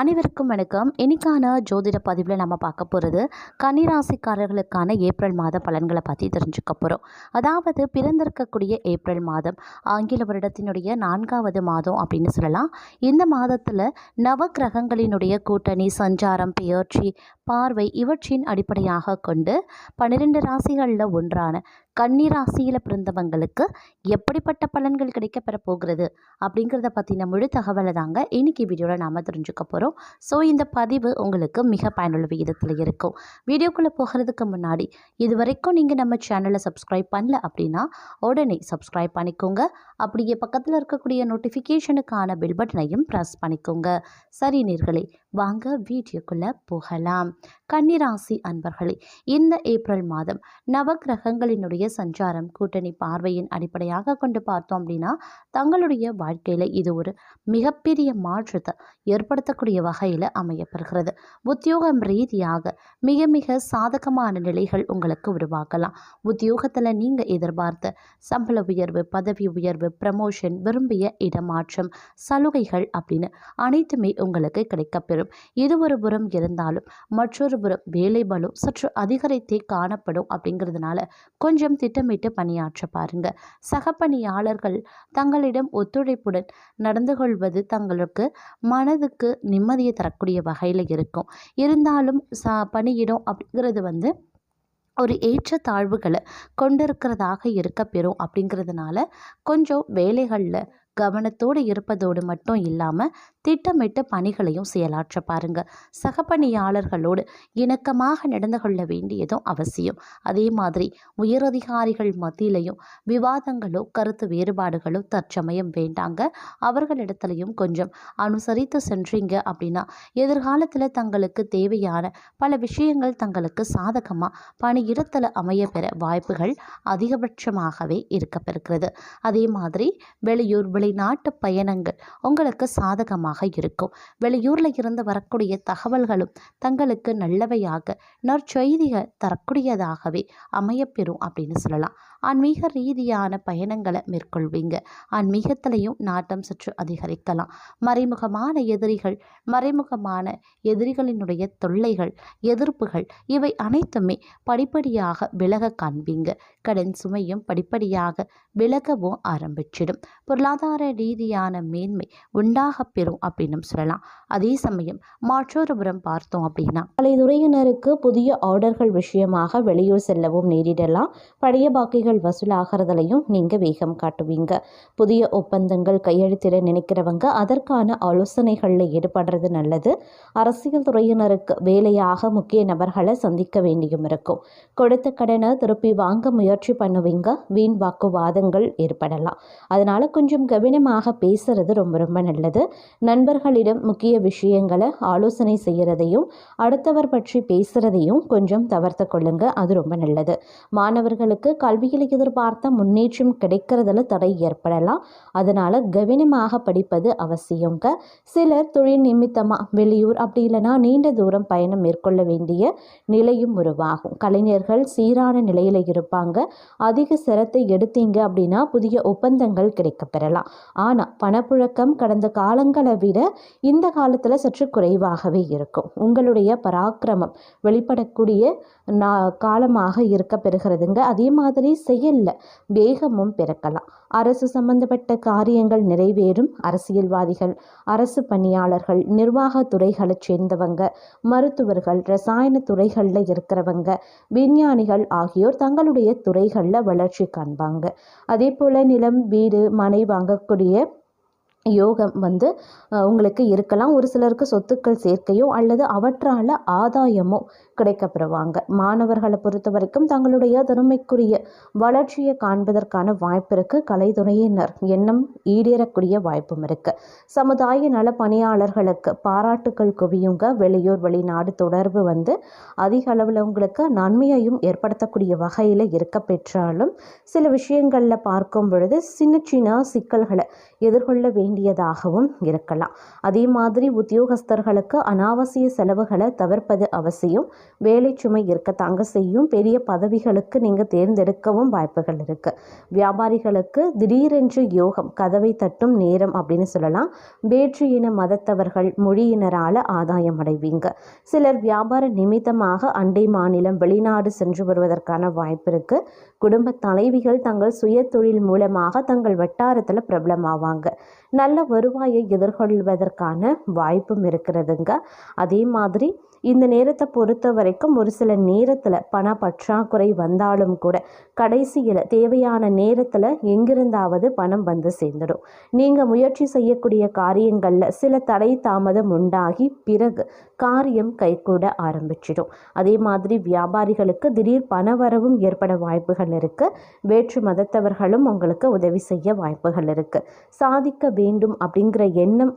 அனைவருக்கும் வணக்கம். இன்னைக்கான ஜோதிட பதிவில் நம்ம பார்க்க போகிறது கன்னிராசிக்காரர்களுக்கான ஏப்ரல் மாத பலன்களை பற்றி தெரிஞ்சுக்க போகிறோம் அதாவது பிறந்திருக்கக்கூடிய ஏப்ரல் மாதம் ஆங்கில வருடத்தினுடைய நான்காவது மாதம் அப்படின்னு சொல்லலாம். இந்த மாதத்தில் நவ கிரகங்களினுடைய கூட்டணி சஞ்சாரம் பெயர்ச்சி பார்வை இவற்றின் அடிப்படையாக கொண்டு பன்னிரெண்டு ராசிகளில் ஒன்றான கன்னி ராசியில் பிறந்தவங்களுக்கு எப்படிப்பட்ட பலன்கள் கிடைக்கப்பெற போகிறது அப்படிங்கிறத பற்றின முழு தகவலை தாங்க இன்னைக்கு வீடியோவில் நாம் தெரிஞ்சுக்க போகிறோம் ஸோ இந்த பதிவு உங்களுக்கு மிக பயனுள்ள விகிதத்தில் இருக்கும். வீடியோக்குள்ளே போகிறதுக்கு முன்னாடி இது வரைக்கும் நீங்கள் நம்ம சேனலை சப்ஸ்கிரைப் பண்ணல அப்படின்னா உடனே சப்ஸ்கிரைப் பண்ணிக்கோங்க. அப்படியே பக்கத்தில் இருக்கக்கூடிய நோட்டிஃபிகேஷனுக்கான பில் பட்டனையும் ப்ரெஸ் பண்ணிக்கோங்க. சரி நேர்களே வாங்க வீடியோக்குள்ளே போகலாம். கன்னிராசி அன்பர்களே இந்த ஏப்ரல் மாதம் நவக்கிரகங்களினுடைய சஞ்சாரம் கூட்டணி பார்வையின் அடிப்படையாக கொண்டு பார்த்தோம் அப்படின்னா தங்களுடைய வாழ்க்கையில் இது ஒரு மிகப்பெரிய மாற்றத்தை ஏற்படுத்தக்கூடிய வகையில் அமையப்பெறுகிறது. உத்தியோகம் ரீதியாக மிக மிக சாதகமான நிலைகள் உங்களுக்கு உருவாக்கலாம். உத்தியோகத்தில் நீங்கள் எதிர்பார்த்த சம்பள உயர்வு பதவி உயர்வு ப்ரமோஷன் விரும்பிய இடமாற்றம் சலுகைகள் அப்படின்னு அனைத்துமே உங்களுக்கு கிடைக்கப்பெறும். இது ஒரு புறம் இருந்தாலும் மற்றொரு புறம் வேலை பலம் சற்று அதிகரித்தே காணப்படும் அப்படிங்கிறதுனால கொஞ்சம் திட்டமிட்டு பணியாற்ற பாருங்க. சக பணியாளர்கள் தங்களிடம் ஒத்துழைப்புடன் நடந்து கொள்வது தங்களுக்கு மனதுக்கு நிம்மதியை தரக்கூடிய வகையில் இருக்கும். இருந்தாலும் ச பணியிடம் அப்படிங்கிறது வந்து ஒரு ஏற்றத்தாழ்வுகளை கொண்டிருக்கிறதாக இருக்க பெறும் அப்படிங்கிறதுனால கொஞ்சம் வேலைகளில் கவனத்தோடு இருப்பதோடு மட்டும் இல்லாமல் திட்டமிட்டு பணிகளையும் செயலாற்ற பாருங்க. சகப்பணியாளர்களோடு இணக்கமாக நடந்து கொள்ள வேண்டியதும் அவசியம். அதே மாதிரி உயரதிகாரிகள் மத்தியிலையும் விவாதங்களோ கருத்து வேறுபாடுகளோ தற்சமயம் வேண்டாங்க. அவர்களிடத்துலையும் கொஞ்சம் அனுசரித்து சென்றீங்க அப்படின்னா எதிர்காலத்தில் தங்களுக்கு தேவையான பல விஷயங்கள் தங்களுக்கு சாதகமாக பணியிடத்தில் அமைய பெற வாய்ப்புகள் அதிகபட்சமாகவே இருக்கப்பெறுகிறது. அதே மாதிரி வெளியூர் வெளிநாட்டு பயணங்கள் உங்களுக்கு சாதகமாக இருக்கும். வெளியூரில் இருந்து வரக்கூடிய தகவல்களும் தங்களுக்கு நல்லவையாக நற்செய்திகள் தரக்கூடியதாகவே அமையப்பெறும் அப்படின்னு சொல்லலாம். ஆன்மீக ரீதியான பயணங்களை மேற்கொள்வீங்க. ஆன்மீகத்திலையும் நாட்டம் சற்று அதிகரிக்கலாம். மறைமுகமான எதிரிகள் மறைமுகமான எதிரிகளினுடைய தொல்லைகள் எதிர்ப்புகள் இவை அனைத்துமே படிப்படியாக விலக காண்பீங்க. கடன் சுமையும் படிப்படியாக விலகவும் ஆரம்பிச்சிடும். பொருளாதார ரீதியான மேன்மை உண்டாக பெறும் அப்படின்னு சொல்லலாம். அதே சமயம் மற்றொரு புறம் பார்த்தோம் அப்படின்னா கலைத்துறையினருக்கு புதிய ஆர்டர்கள் விஷயமாக வெளியூர் செல்லவும் நேரிடலாம். பழைய பாக்கிகள் வசூலாகிறதுலையும் நீங்கள் வேகம் காட்டுவீங்க. புதிய ஒப்பந்தங்கள் கையெழுத்திட நினைக்கிறவங்க அதற்கான ஆலோசனைகளில் ஈடுபடுறது நல்லது. அரசியல் துறையினருக்கு வேலையாக முக்கிய நபர்களை சந்திக்க வேண்டியும் இருக்கும். கொடுத்த கடனை திருப்பி வாங்க முயற்சி பண்ணுவீங்க. வீண் வாக்குவாதங்கள் ஏற்படலாம். அதனால் கொஞ்சம் கவனமாக பேசுறது ரொம்ப ரொம்ப நல்லது. நண்பர்களிடம் முக்கிய விஷயங்களை ஆலோசனை செய்கிறதையும் அடுத்தவர் பற்றி பேசுகிறதையும் கொஞ்சம் தவிர்த்து கொள்ளுங்க. அது ரொம்ப நல்லது. மாணவர்களுக்கு கல்வியில் எதிர்பார்த்த முன்னேற்றம் கிடைக்கிறதுல தடை ஏற்படலாம். அதனால் கவனமாக படிப்பது அவசியங்க. சிலர் தொழில் நிமித்தமாக வெளியூர் அப்படி இல்லைன்னா நீண்ட தூரம் பயணம் மேற்கொள்ள வேண்டிய நிலையும் உருவாகும். கலைஞர்கள் சீரான நிலையில் இருப்பாங்க. அதிக சிரத்தை எடுத்தீங்க அப்படின்னா புதிய ஒப்பந்தங்கள் கிடைக்கப் பெறலாம் ஆனால் பணப்புழக்கம் கடந்த காலங்களை விட இந்த காலத்தில் சற்று குறைவாகவே இருக்கும். உங்களுடைய பராக்கிரமம் வெளிப்படக்கூடிய நா காலமாக இருக்க பெறுகிறதுங்க. அதே மாதிரி செயலில் வேகமும் பிறக்கலாம். அரசு சம்பந்தப்பட்ட காரியங்கள் நிறைவேறும். அரசியல்வாதிகள் அரசு பணியாளர்கள் நிர்வாகத் துறைகளைச் சேர்ந்தவங்க மருத்துவர்கள் ரசாயன துறைகளில் இருக்கிறவங்க விஞ்ஞானிகள் ஆகியோர் தங்களுடைய துறைகளில் வளர்ச்சி காண்பாங்க. அதே போல் நிலம் வீடு மனை வாங்கக்கூடிய யோகம் வந்து உங்களுக்கு இருக்கலாம். ஒரு சிலருக்கு சொத்துக்கள் சேர்க்கையோ அல்லது அவற்றால் ஆதாயமோ கிடைக்கப்பெறுவாங்க. மாணவர்களை பொறுத்த வரைக்கும் தங்களுடைய திறமைக்குரிய வளர்ச்சியை காண்பதற்கான வாய்ப்பு இருக்குது கலைத்துறையினர் எண்ணம் ஈடேறக்கூடிய வாய்ப்பும் இருக்குது சமுதாய நல பணியாளர்களுக்கு பாராட்டுக்கள் குவியுங்க. வெளியூர் வெளிநாடு தொடர்பு வந்து அதிக அளவில் உங்களுக்கு நன்மையையும் ஏற்படுத்தக்கூடிய வகையில் இருக்க பெற்றாலும் சில விஷயங்களில் பார்க்கும் பொழுது சின்ன சின்ன சிக்கல்களை எதிர்கொள்ள வேண்டியதாகவும் இருக்கலாம். அதே மாதிரி உத்தியோகஸ்தர்களுக்கு அனாவசிய செலவுகளை தவிர்ப்பது அவசியம். வேலை சுமை இருக்கத்தாங்க செய்யும். பெரிய பதவிகளுக்கு நீங்கள் தேர்ந்தெடுக்கவும் வாய்ப்புகள் இருக்குது வியாபாரிகளுக்கு திடீரென்று யோகம் கதவை தட்டும் நேரம் அப்படின்னு சொல்லலாம். வேற்று இன மதத்தவர்கள் மொழியினரால் ஆதாயம் அடைவீங்க. சிலர் வியாபார நிமித்தமாக அண்டை மாநிலம் வெளிநாடு சென்று வருவதற்கான வாய்ப்பு இருக்குது குடும்ப தலைவிகள் தங்கள் சுய தொழில் மூலமாக தங்கள் வட்டாரத்தில் பிரபலமாவாங்க. நல்ல வருவாயை எதிர்கொள்வதற்கான வாய்ப்பும் இருக்கிறதுங்க. அதே மாதிரி இந்த நேரத்தை பொறுத்த வரைக்கும் ஒரு சில நேரத்தில் பண பற்றாக்குறை வந்தாலும் கூட கடைசியில் தேவையான நேரத்தில் எங்கிருந்தாவது பணம் வந்து சேர்ந்துடும். நீங்கள் முயற்சி செய்யக்கூடிய காரியங்களில் சில தடை தாமதம் உண்டாகி பிறகு காரியம் கைகூட ஆரம்பிச்சிடும். அதே மாதிரி வியாபாரிகளுக்கு திடீர் பணவரவும் ஏற்பட வாய்ப்புகள் இருக்குது வேற்று மதத்தவர்களும் உங்களுக்கு உதவி செய்ய வாய்ப்புகள் இருக்குது சாதிக்க வேண்டும் அப்படிங்கிற எண்ணம்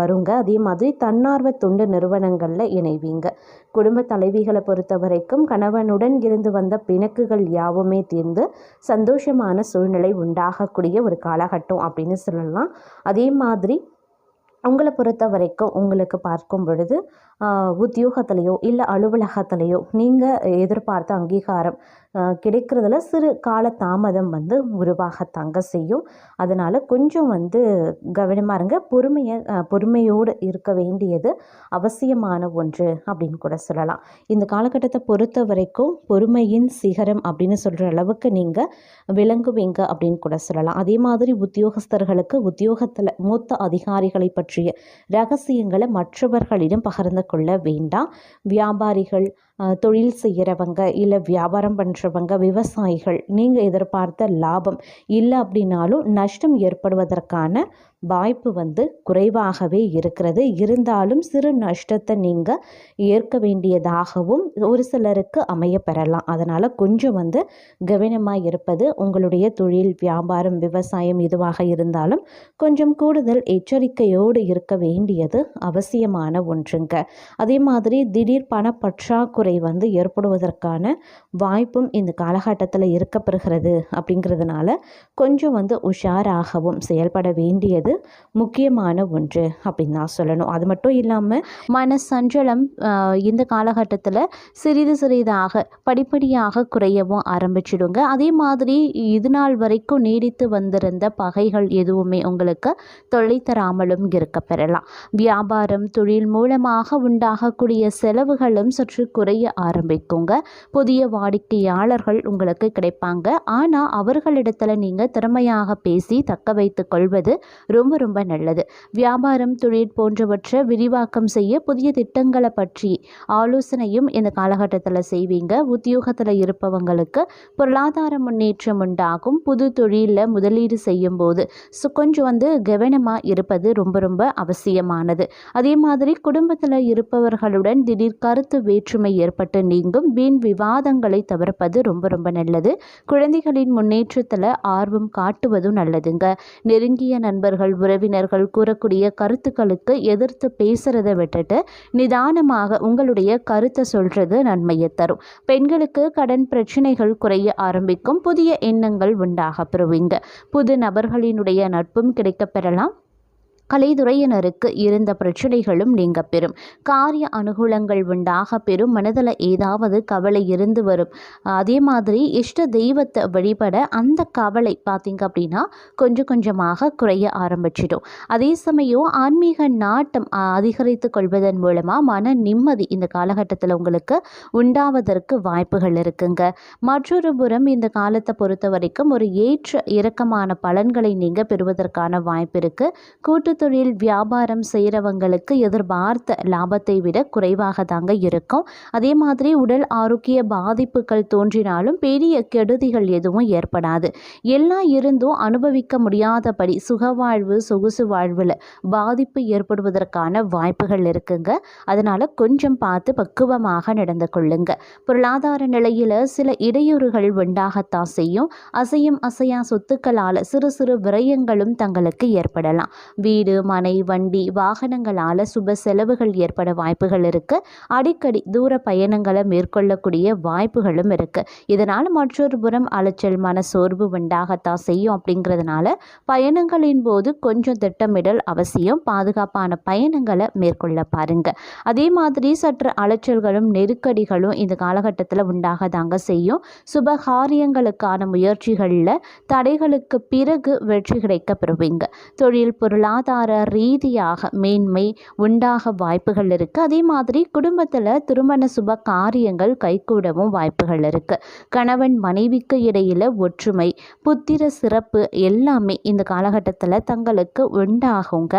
வருங்க. அதே மாதிரி தன்னார்வ தொண்டு நிறுவனங்களில் இணைவீங்க. குடும்ப தலைவிகளை பொறுத்த வரைக்கும் கணவனுடன் இருந்து வந்த பிணக்குகள் யாவுமே தீர்ந்து சந்தோஷமான சூழ்நிலை உண்டாகக்கூடிய ஒரு காலகட்டம் அப்படின்னு சொல்லலாம். அதே மாதிரி உங்களை பொறுத்த வரைக்கும் உங்களுக்கு பார்க்கும் பொழுது உத்தியோகத்திலையோ இல்லை அலுவலகத்திலையோ நீங்கள் எதிர்பார்த்த அங்கீகாரம் கிடைக்கிறதுல சிறு கால தாமதம் வந்து உருவாகத்தாங்க செய்யும். அதனால் கொஞ்சம் வந்து கவனமாக இருங்க. பொறுமையை பொறுமையோடு இருக்க வேண்டியது அவசியமான ஒன்று அப்படின்னு கூட சொல்லலாம். இந்த காலகட்டத்தை பொறுத்த வரைக்கும் பொறுமையின் சிகரம் அப்படின்னு சொல்கிற அளவுக்கு நீங்கள் விளங்குவீங்க அப்படின்னு கூட சொல்லலாம். அதே மாதிரி உத்தியோகஸ்தர்களுக்கு உத்தியோகத்தில் மூத்த அதிகாரிகளை பற்றி பற்றிய ரகசியங்களை மற்றவர்களிடம் பகிர்ந்து கொள்ள வேண்டாம். வியாபாரிகள் தொழில் செய்கிறவங்க இல்லை வியாபாரம் பண்ணுறவங்க விவசாயிகள் நீங்கள் எதிர்பார்த்த லாபம் இல்லை அப்படின்னாலும் நஷ்டம் ஏற்படுவதற்கான வாய்ப்பு வந்து குறைவாகவே இருக்கிறது. இருந்தாலும் சிறு நஷ்டத்தை நீங்கள் ஏற்க வேண்டியதாகவும் ஒரு சிலருக்கு அமைய பெறலாம். அதனால் கொஞ்சம் வந்து கவனமாக இருப்பது உங்களுடைய தொழில் வியாபாரம் விவசாயம் இதுவாக இருந்தாலும் கொஞ்சம் கூடுதல் எச்சரிக்கையோடு இருக்க வேண்டியது அவசியமான ஒன்றுங்க. அதே மாதிரி திடீர் பணப்பற்றாக்குறை வந்து ஏற்படுவதற்கான வாய்ப்பும் இந்த காலகட்டத்தில் இருக்கப்பெறுகிறது அப்படிங்கிறதுனால கொஞ்சம் வந்து உஷாராகவும் செயல்பட வேண்டியது முக்கியமான ஒன்று அப்படின்னு தான் சொல்லணும். அது மட்டும் இல்லாமல் மன சஞ்சலம் இந்த காலகட்டத்தில் சிறிது சிறிதாக படிப்படியாக குறையவும் ஆரம்பிச்சிடுங்க. அதே மாதிரி இது நாள் வரைக்கும் நீடித்து வந்திருந்த பகைகள் எதுவுமே உங்களுக்கு தொல்லை தராமலும் இருக்க பெறலாம். வியாபாரம் தொழில் மூலமாக உண்டாகக்கூடிய செலவுகளும் சற்று குறைய ஆரம்பிக்குங்க. புதிய வாடிக்கையாளர்கள் உங்களுக்கு கிடைப்பாங்க. ஆனால் அவர்களிடத்துல நீங்கள் திறமையாக பேசி தக்க வைத்துக் கொள்வது ரொம்ப ரொம்ப நல்லது. வியாபாரம் தொழில் போன்றவற்றை விரிவாக்கம் செய்ய புதிய திட்டங்களை பற்றி ஆலோசனையும் இந்த காலகட்டத்தில் செய்வீங்க. உத்தியோகத்தில் இருப்பவங்களுக்கு பொருளாதார முன்னேற்றம் உண்டாகும். புது தொழிலில் முதலீடு செய்யும் போது ஸோ கொஞ்சம் வந்து கவனமாக இருப்பது ரொம்ப ரொம்ப அவசியமானது. அதே மாதிரி குடும்பத்தில் இருப்பவர்களுடன் திடீர் கருத்து வேற்றுமை ஏற்பட்டு நீங்கும். வீண் விவாதங்களை தவிர்ப்பது ரொம்ப ரொம்ப நல்லது. குழந்தைகளின் முன்னேற்றத்தில் ஆர்வம் காட்டுவதும் நல்லதுங்க. நெருங்கிய நண்பர்கள் உறவினர்கள் கூறக்கூடிய கருத்துக்களுக்கு எதிர்த்து பேசுகிறத விட்டுட்டு நிதானமாக உங்களுடைய கருத்தை சொல்றது நன்மையை தரும். பெண்களுக்கு கடன் பிரச்சனைகள் குறைய ஆரம்பிக்கும் புதிய எண்ணங்கள் உண்டாக பெறுவீங்க. புது நபர்களினுடைய நட்பும் கிடைக்கப் பெறலாம் கலைத்துறையினருக்கு இருந்த பிரச்சனைகளும் நீங்க பெறும் காரிய அனுகூலங்கள் உண்டாக பெறும் மனதில் ஏதாவது கவலை இருந்து வரும். அதே மாதிரி இஷ்ட தெய்வத்தை வழிபட அந்த கவலை பார்த்தீங்க அப்படின்னா கொஞ்சம் கொஞ்சமாக குறைய ஆரம்பிச்சிடும். அதே சமயம் ஆன்மீக நாட்டம் அதிகரித்து கொள்வதன் மூலமாக மன நிம்மதி இந்த காலகட்டத்தில் உங்களுக்கு உண்டாவதற்கு வாய்ப்புகள் இருக்குங்க. மற்றொரு புறம் இந்த காலத்தை பொறுத்த வரைக்கும் ஒரு ஏற்ற இறக்கமான பலன்களை நீங்கள் பெறுவதற்கான வாய்ப்பு இருக்குது கூட்டு தொழில் வியாபாரம் செய்கிறவங்களுக்கு எதிர்பார்த்த லாபத்தை விட குறைவாக தாங்க இருக்கும். அதே மாதிரி உடல் ஆரோக்கிய பாதிப்புகள் தோன்றினாலும் பெரிய கெடுதிகள் எதுவும் ஏற்படாது. எல்லாம் இருந்தும் அனுபவிக்க முடியாதபடி சுகவாழ்வு சொகுசு வாழ்வில் பாதிப்பு ஏற்படுவதற்கான வாய்ப்புகள் இருக்குங்க. அதனால் கொஞ்சம் பார்த்து பக்குவமாக நடந்து கொள்ளுங்க. பொருளாதார நிலையில் சில இடையூறுகள் உண்டாகத்தான் செய்யும். அசையும் அசையா சொத்துக்களால் சிறு சிறு விரயங்களும் தங்களுக்கு ஏற்படலாம். வீடு வீடு மனை வண்டி வாகனங்களால் சுப செலவுகள் ஏற்பட வாய்ப்புகள் இருக்குது அடிக்கடி தூர பயணங்களை மேற்கொள்ளக்கூடிய வாய்ப்புகளும் இருக்குது இதனால் மற்றொரு புறம் அலைச்சல் மனசோர்வு உண்டாகத்தான் செய்யும் அப்படிங்கிறதுனால பயணங்களின் போது கொஞ்சம் திட்டமிடல் அவசியம். பாதுகாப்பான பயணங்களை மேற்கொள்ள பாருங்க. அதே மாதிரி சற்று அலைச்சல்களும் நெருக்கடிகளும் இந்த காலகட்டத்தில் உண்டாக தாங்க செய்யும். சுபகாரியங்களுக்கான முயற்சிகளில் தடைகளுக்கு பிறகு வெற்றி கிடைக்க பெறுவீங்க. தொழில் பொருளாதார ரீதியாக மேன்மை உண்டாக வாய்ப்புகள் இருக்குது அதே மாதிரி குடும்பத்தில் திருமண சுப காரியங்கள் கைகூடவும் வாய்ப்புகள் இருக்குது கணவன் மனைவிக்கு இடையில் ஒற்றுமை புத்திர சிறப்பு எல்லாமே இந்த காலகட்டத்தில் தங்களுக்கு உண்டாகுங்க.